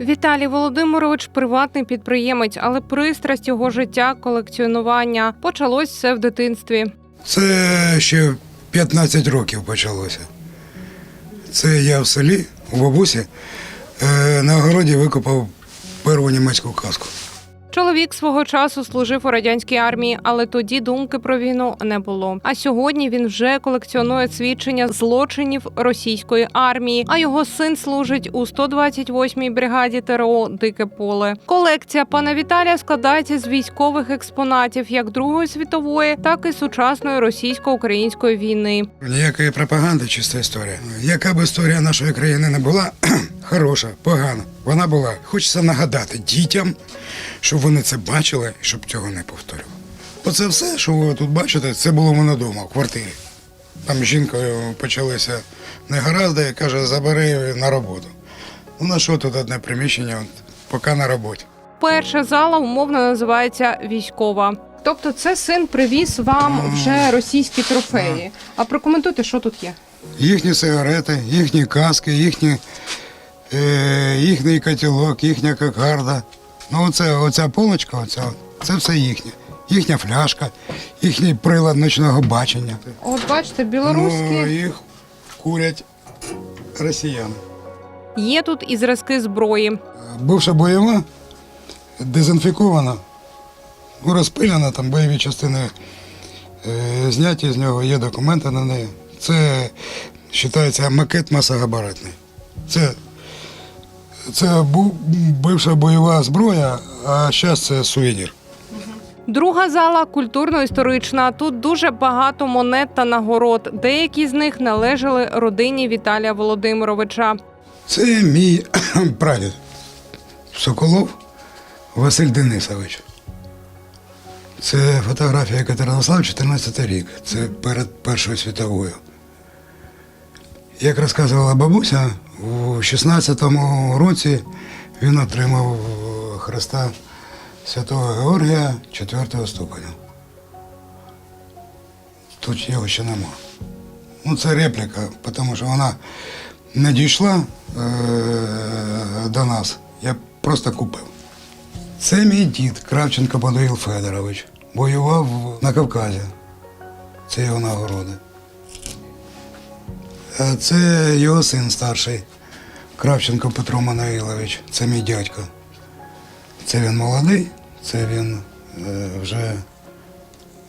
Віталій Володимирович приватний підприємець, але пристрасть його життя колекціонування почалось все в дитинстві. Це ще 15 років почалося. Це я в селі у бабусі е, на огороді викопав перву німецьку казку. Чоловік свого часу служив у радянській армії, але тоді думки про війну не було. А сьогодні він вже колекціонує свідчення злочинів російської армії. А його син служить у 128-й бригаді ТРО Дике поле. Колекція пана Віталія складається з військових експонатів як Другої світової, так і сучасної російсько-української війни. Ніякої пропаганди, чиста історія. Яка б історія нашої країни не була, хороша, погана, вона була. Хочеться нагадати дітям, щоб вони це бачили, щоб цього не повторювали. Оце все, що ви тут бачите, це було в мене вдома, в квартирі. Там з жінкою почалися негаразди, каже, забери на роботу. Ну на що тут одне приміщення, от, поки на роботі. Перша зала умовно називається військова. Тобто, це син привіз вам вже російські трофеї. А прокоментуйте, що тут є. Їхні сигарети, їхні каски, їхні, їхній котілок, їхня кокарда. Ну, оце, оця полочка, оця, це все їхнє. Їхня фляжка, їхній прилад ночного бачення. От бачите, Ну, білоруські їх курять росіяни. є тут і зразки зброї. Бивша бойова, дезінфікована, ну, розпилена, там бойові частини е, зняті з нього, є документи на неї. Це вважається макет масогабаритний. Це, це бивша бойова зброя, а зараз це сувенір. Друга зала культурно-історична. Тут дуже багато монет та нагород. Деякі з них належали родині Віталія Володимировича. Це мій прадід Соколов Василь Денисович. Це фотографія Катеринослав, 14 рік. Це перед Першою світовою. Як розказувала бабуся, у 16-му році він отримав Христа Святого Георгія 4 ступеня. Тут його ще нема. Ну, це репліка, тому що вона не дійшла е- до нас. Я просто купив. Це мій дід Кравченко Подоїл Федорович. Воював на Кавказі. Це його нагороди. А це його син старший, Кравченко Петро Манаїлович. Це мій дядько. Це він молодий, це він е, вже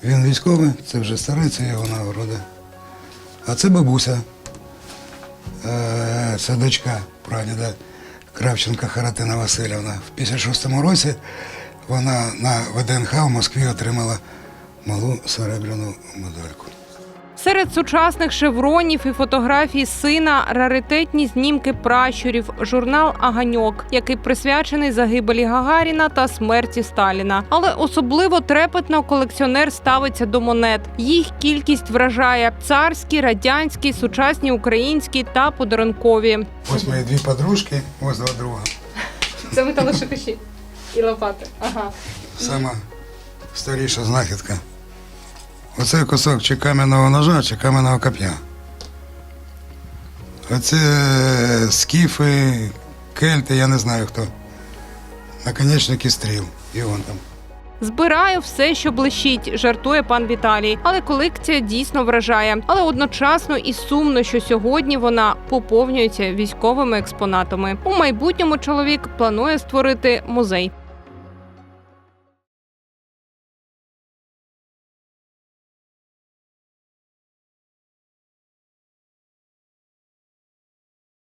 він військовий, це вже старий, це його нагороди. А це бабуся. Е, Це дочка прадіда Кравченка Харатина Васильівна. В 56-му році вона на ВДНХ в Москві отримала малу серебряну медальку. Серед сучасних шевронів і фотографій сина раритетні знімки пращурів, журнал Аганьок, який присвячений загибелі Гагаріна та смерті Сталіна. Але особливо трепетно колекціонер ставиться до монет. Їх кількість вражає царські, радянські, сучасні українські та подарункові. Ось мої дві подружки, ось два друга. Це металошукачі і лопати. Ага. Сама старіша знахідка. Оце кусок чи кам'яного ножа, чи кам'яного коп'я. Оце скіфи, кельти, я не знаю хто. Наконечники стріл. І вон там. Збираю все, що блищить, жартує пан Віталій. Але колекція дійсно вражає. Але одночасно і сумно, що сьогодні вона поповнюється військовими експонатами. У майбутньому чоловік планує створити музей.